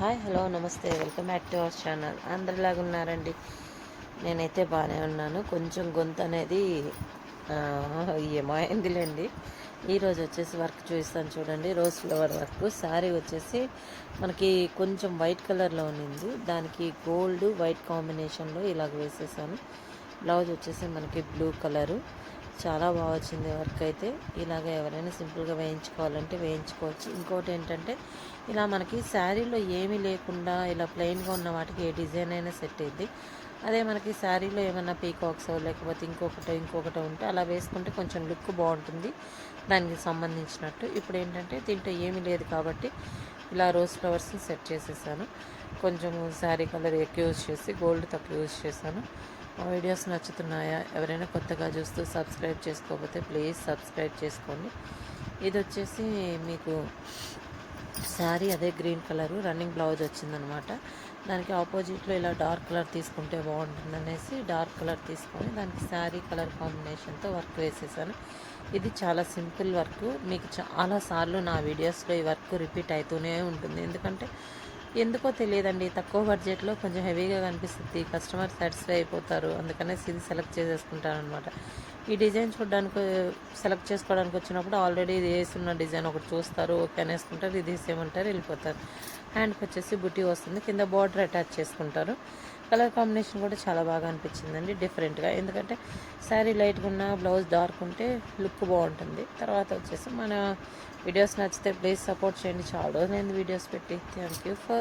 Hi hello నమస్తే. Welcome back to our channel. అందరిలాగా ఉన్నారండి? నేనైతే బాగానే ఉన్నాను. కొంచెం గొంతు అనేది ఆ, ఏమైందిలేండి ఈరోజు వచ్చేసి వర్క్ చూపిస్తాను చూడండి. రోజ్ ఫ్లవర్ వర్క్ శారీ వచ్చేసి మనకి కొంచెం వైట్ కలర్లో ఉన్నింది. దానికి గోల్డ్ వైట్ కాంబినేషన్లో ఇలాగ వేసేసాను. బ్లౌజ్ వచ్చేసి మనకి బ్లూ కలరు చాలా బాగా వచ్చింది వర్క్ అయితే. ఇలాగ ఎవరైనా సింపుల్గా వేయించుకోవాలంటే వేయించుకోవచ్చు. ఇంకోటి ఏంటంటే ఇలా మనకి శారీలో ఏమీ లేకుండా ఇలా ప్లెయిన్గా ఉన్న వాటికి ఏ డిజైన్ అయినా సెట్ అయింది అదే మనకి శారీలో ఏమైనా పీకాక్స్ లేకపోతే ఇంకొకటో ఇంకొకటో ఉంటే అలా వేసుకుంటే కొంచెం లుక్ బాగుంటుంది. దానికి సంబంధించినట్టు. ఇప్పుడు ఏంటంటే దీంట్లో ఏమీ లేదు కాబట్టి ఇలా రోజ్ ఫ్లవర్స్ని సెట్ చేసేసాను. కొంచెం శారీ కలర్ ఎక్కువ యూజ్ చేసి గోల్డ్ తక్కువ యూజ్ చేశాను. మా వీడియోస్ నచ్చుతున్నాయా? ఎవరైనా కొత్తగా చూస్తూ సబ్స్క్రైబ్ చేసుకోకపోతే ప్లీజ్ సబ్స్క్రైబ్ చేసుకోండి. ఇది వచ్చేసి మీకు శారీ అదే గ్రీన్ కలరు రన్నింగ్ బ్లౌజ్ వచ్చిందనమాట. దానికి ఆపోజిట్లో ఇలా డార్క్ కలర్ తీసుకుంటే బాగుంటుంది అనేసి డార్క్ కలర్ తీసుకొని దానికి శారీ కలర్ కాంబినేషన్తో వర్క్ వేసేసాను. ఇది చాలా సింపుల్ వర్క్. మీకు చాలా సార్లు నా వీడియోస్లో ఈ వర్క్ రిపీట్ అవుతూనే ఉంటుంది. ఎందుకంటే ఎందుకో తెలియదండి. తక్కువ బడ్జెట్లో కొంచెం హెవీగా కనిపిస్తుంది. కస్టమర్ సాటిస్ఫై అయిపోతారు. అందుకనేసి ఇది సెలెక్ట్ చేసేసుకుంటాను అనమాట ఈ డిజైన్ చూడడానికి సెలెక్ట్ చేసుకోవడానికి వచ్చినప్పుడు ఆల్రెడీ ఇది వేసున్న డిజైన్ ఒకటి చూస్తారు. ఓకే అనేసుకుంటారు. ఇది వేసేయమంటారు. వెళ్ళిపోతారు. హ్యాండ్కి వచ్చేసి బుట్టి వస్తుంది. కింద బార్డర్ అటాచ్ చేసుకుంటారు. కలర్ కాంబినేషన్ కూడా చాలా బాగా అనిపించిందండి. డిఫరెంట్గా. ఎందుకంటే శారీ లైట్గా ఉన్న బ్లౌజ్ డార్క్ ఉంటే లుక్ బాగుంటుంది. తర్వాత వచ్చేసి మన వీడియోస్ నచ్చితే ప్లీజ్ సపోర్ట్ చేయండి. చాలా రోజులైంది వీడియోస్ పెట్టి. Thank you for